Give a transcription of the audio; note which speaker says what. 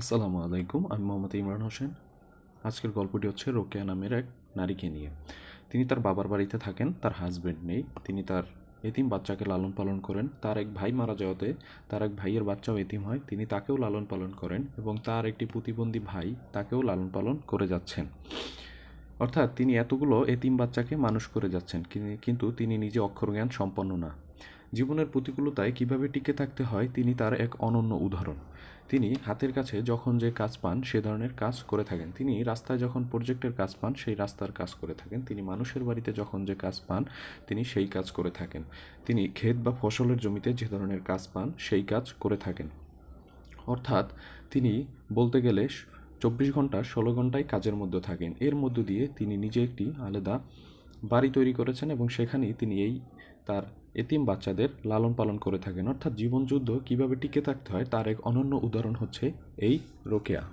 Speaker 1: আসসালামু আলাইকুম, আমি মোহাম্মদ ইমরান হোসেন। আজকের গল্পটি হচ্ছে রোকেয়া নামের এক নারীকে নিয়ে। তিনি তার বাবার বাড়িতে থাকেন, তার হাজবেন্ড নেই। তিনি তার এতিম বাচ্চাকে লালন পালন করেন। তার এক ভাই মারা যাওয়াতে তার এক ভাইয়ের বাচ্চাও এতিম হয়। তিনি তাকেও লালন পালন করেন এবং তার একটি প্রতিবন্ধী ভাই তাকেও লালন পালন করে যাচ্ছেন। অর্থাৎ তিনি এতগুলো এতিম বাচ্চাকে মানুষ করে যাচ্ছেন। কিন্তু তিনি নিজে অক্ষর জ্ঞান সম্পন্ন না। জীবনের প্রতিকূলতায় কীভাবে টিকে থাকতে হয় তিনি তার এক অনন্য উদাহরণ। তিনি হাতের কাছে যখন যে কাজ পান, সে ধরনের কাজ করে থাকেন। তিনি রাস্তায় যখন প্রজেক্টের কাজ পান, সেই রাস্তার কাজ করে থাকেন। তিনি মানুষের বাড়িতে যখন যে কাজ পান, তিনি সেই কাজ করে থাকেন। তিনি ক্ষেত বা ফসলের জমিতে যে ধরনের কাজ পান, সেই কাজ করে থাকেন। অর্থাৎ তিনি বলতে গেলে চব্বিশ ঘণ্টা ষোলো ঘন্টায় কাজের মধ্যে থাকেন। এর মধ্য দিয়ে তিনি নিজে একটি আলাদা বাড়ি তৈরি করেছেন এবং সেখানেই তিনি এই তার এতিম বাচ্চাদের লালন পালন করে থাকেন। অর্থাৎ জীবনযুদ্ধ কীভাবে টিকে থাকতে হয়, তার এক অনন্য উদাহরণ হচ্ছে এই রোকেয়া।